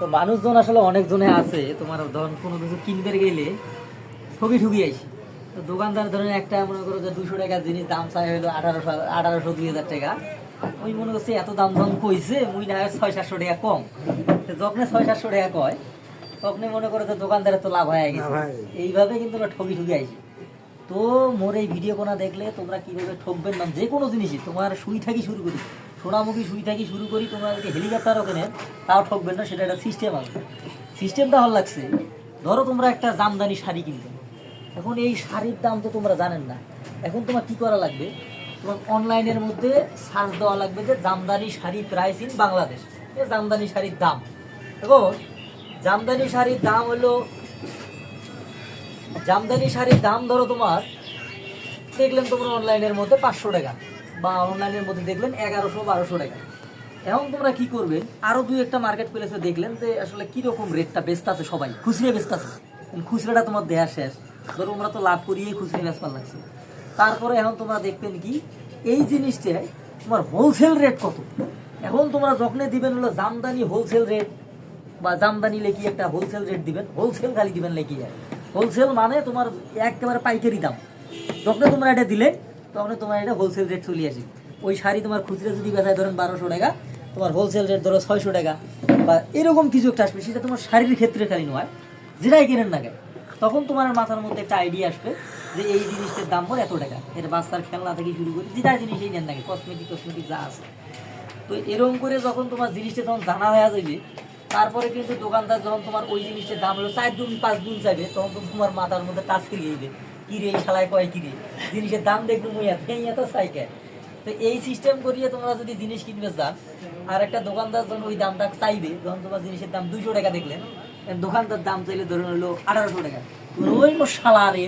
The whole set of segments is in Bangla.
তো মানুষজন আসলে অনেকজনে আছে তোমার ধরুন কোনো কিছু কিনতে গেলে ঠকি ঠুকি আইসি তো দোকানদার ধরেন একটা মনে করো যে দুশো টাকা জিনিস দাম চাই হলো আঠারোশো আঠারোশো দুই হাজার টাকা। ওই মনে করছে এত দাম দাম কইছে মুই না ছয় সাতশো টাকা কম। যখন ছয় সাতশো টাকা কয় তখন মনে করো যে দোকানদারের তো লাভ হয়ে গেছে। এইভাবে কিন্তু আমরা ঠকি ঠকি আইসি তো মোর এই ভিডিও কোনা দেখলে তোমরা কীভাবে ঠকবেন না যে কোনো জিনিসই তোমার সুই থাকি শুরু করি। সোনামুখী শুই থাকি শুরু করি, তোমরা যদি হেলিকপ্টারও কেনেন তাও ঠকবেন না, সেটা একটা সিস্টেম আছে। সিস্টেমটা ভালো লাগছে। ধরো তোমরা একটা জামদানি শাড়ি কিনবে এখন এই শাড়ির দাম তো তোমরা জানেন না। এখন তোমার কি করা লাগবে? তোমার অনলাইনের মধ্যে সার্চ দেওয়া লাগবে যে জামদানি শাড়ি প্রাইস ইন বাংলাদেশ। এই জামদানি শাড়ির দাম। দেখো, জামদানি শাড়ির দাম হলো, জামদানি শাড়ির দাম ধরো তোমার, দেখলেন তোমরা অনলাইনের মধ্যে পাঁচশো টাকা। বা অনলাইনের মধ্যে দেখলেন এগারোশো বারোশো টাকা। এখন তোমরা কি করবেন আরও দুই একটা মার্কেট প্লেসে দেখলেন যে আসলে কীরকম রেটটা বেচতে আছে সবাই। খুচরে বেচতে আছে। খুচরাটা তোমার দেয়া শেষ। ধরো তোমরা তো লাভ করিয়েই খুচরে বেচবার লাগছে। তারপরে এখন তোমরা দেখবেন কি, এই জিনিসটা তোমার হোলসেল রেট কত? এখন তোমরা যখনই দিবেন হলো জামদানি হোলসেল রেট বা জামদানি লেখি একটা হোলসেল রেট দিবেন হোলসেল খালি দিবেন লেখি হোলসেল মানে তোমার একেবারে পাইকারি দাম। যখন তোমরা এটা দিলে তখন তোমার এটা হোলসেল রেট চলে আসে। ওই শাড়ি তোমার খুচরা যদি বেচায় ধরেন বারোশো টাকা, তোমার হোলসেল রেট ধরো ছয়শো টাকা, বা এরকম কিছু একটা আসবে, সেটা তোমার শাড়ির ক্ষেত্রে খালি নয়, যেটাই কেনেন না কেন, তখন তোমার মাথার মধ্যে একটা আইডিয়া আসবে যে এই জিনিসটার দাম পর এত টাকা। এটা বাচ্চার খেলনা থেকে শুরু করে যেটা জিনিসই নেন নাকি কসমেটিক কসমেটিক যা আছে। তো এরকম করে যখন তোমার জিনিসটা তখন জানা হয়ে যাবে তারপরে কিন্তু দোকানদার যখন তোমার ওই জিনিসটার দাম হলো চার গুণ পাঁচ গুণ চাইবে, তখন তো তোমার মাথার মধ্যে টাচ খেয়ে যাবে কি রে এই কয় কি রে? জিনিসের দাম দেখব এত সাইকেল তো এই সিস্টেম করিয়ে তোমরা যদি জিনিস কিনবে যান আর একটা দোকানদার যখন ওই দামটা চাইবে যখন তোমার জিনিসের দাম দুইশো টাকা দেখলেন দোকানদার দাম চাইলে ধরুন হলো আঠারোশো টাকা। ওই মো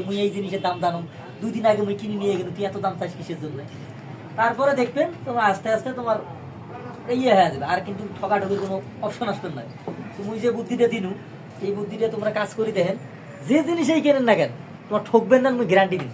মুই এই জিনিসের দাম জানো দুই দিন আগে মুই কিনে নিয়ে গেলে, তুই এত দাম চাইছ কিসের জন্য? তারপরে দেখবেন, তোমার আস্তে আস্তে তোমার ইয়ে হয়ে যাবে, আর কিন্তু ঠকাঠকির কোনো অপশন আসবে না। তুমি যে বুদ্ধিটা দিনু, এই বুদ্ধিটা তোমরা কাজ করে দেখেন, যে জিনিসই কেনেন না কেন, তোমার ঠকবেন না, আমি গ্যারান্টি দিন